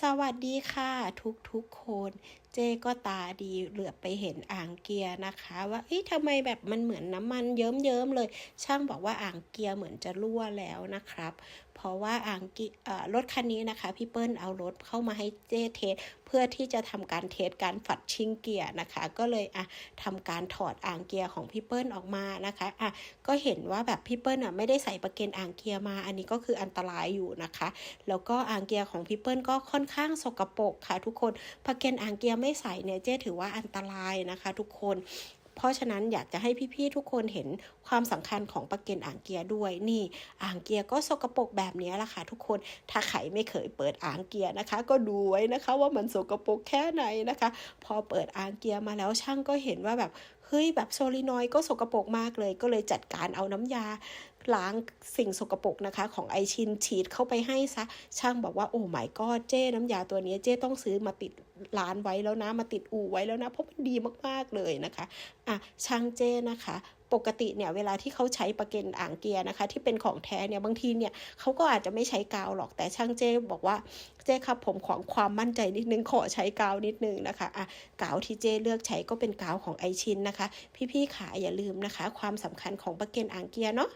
สวัสดีค่ะทุกทุกคนเจก็ตาดีเหลือไปเห็นอ่างเกียร์นะคะ ว่าเอ๊ะทำไมแบบมันเหมือนน้ำมันเยิ้มๆเลย ช่างบอกว่าอ่างเกียร์เหมือนจะรั่วแล้วนะครับ เพราะว่าอ่างเกียร์รถคันนี้นะคะ พี่เปิ้ลเอารถเข้ามาให้เจ๊เทสเพื่อที่จะทำการเทสการฝัดชิงเกียร์นะคะ ก็เลยอะทำการถอดอ่างเกียร์ของพี่เปิ้ลออกมานะคะอะก็เห็นว่าแบบพี่เปิ้ลอะไม่ได้ใส่ประเกนอ่างเกียร์มา อันนี้ก็คืออันตรายอยู่นะคะ แล้วก็อ่างเกียร์ของพี่เปิ้ลก็ค่อนข้างสกปรกค่ะ ทุกคนพาเกนอ่างเกียร์ไม่ใส่เนี่ยเจ๊ถือว่าอันตรายนะคะ ทุกคน เพราะฉะนั้นอยากจะให้พี่ๆทุกคนเห็นความสำคัญของปาเกนอ่างเกียร์ด้วยนี่อ่างเกียร์ก็สกปรกแบบนี้แหละค่ะทุกคนถ้าใครไม่เคยเปิดอ่างเกียร์นะคะ ก็ดูไว้นะคะว่ามันสกปรกแค่ไหนนะคะ พอเปิดอ่างเกียร์มาแล้วช่างก็เห็นว่าแบบเฮ้ยแบบโซลินอยก็สกปรกมากเลย ก็เลยจัดการเอาน้ำยาล้างสิ่งสกปรกนะคะ ของไอชินฉีดเข้าไปให้ซะช่างบอกว่าโอ้ไม่ก็เจ้น้ำยาตัวนี้เจ้ต้องซื้อมาติดร้านไว้แล้วนะ มาติดอู่ไว้แล้วนะเพราะมันดีมากๆเลยนะคะอะช่างเจ้นะคะ ปกติเนี่ยเวลาที่เขาใช้ประเกนอ่างเกียร์นะคะ ที่เป็นของแท้เนี่ยบางทีเนี่ยเขาก็อาจจะไม่ใช้กาวหรอกแต่ช่างเจ้บอกว่าเจ้ครับผมของความมั่นใจนิดนึงขอใช้กาวนิดนึงนะคะอะกาวที่เจ้เลือกใช้ก็เป็นกาวของไอชินนะคะ พี่ๆขาอย่าลืมนะคะ ความสำคัญของประเกนอ่างเกียร์เนาะ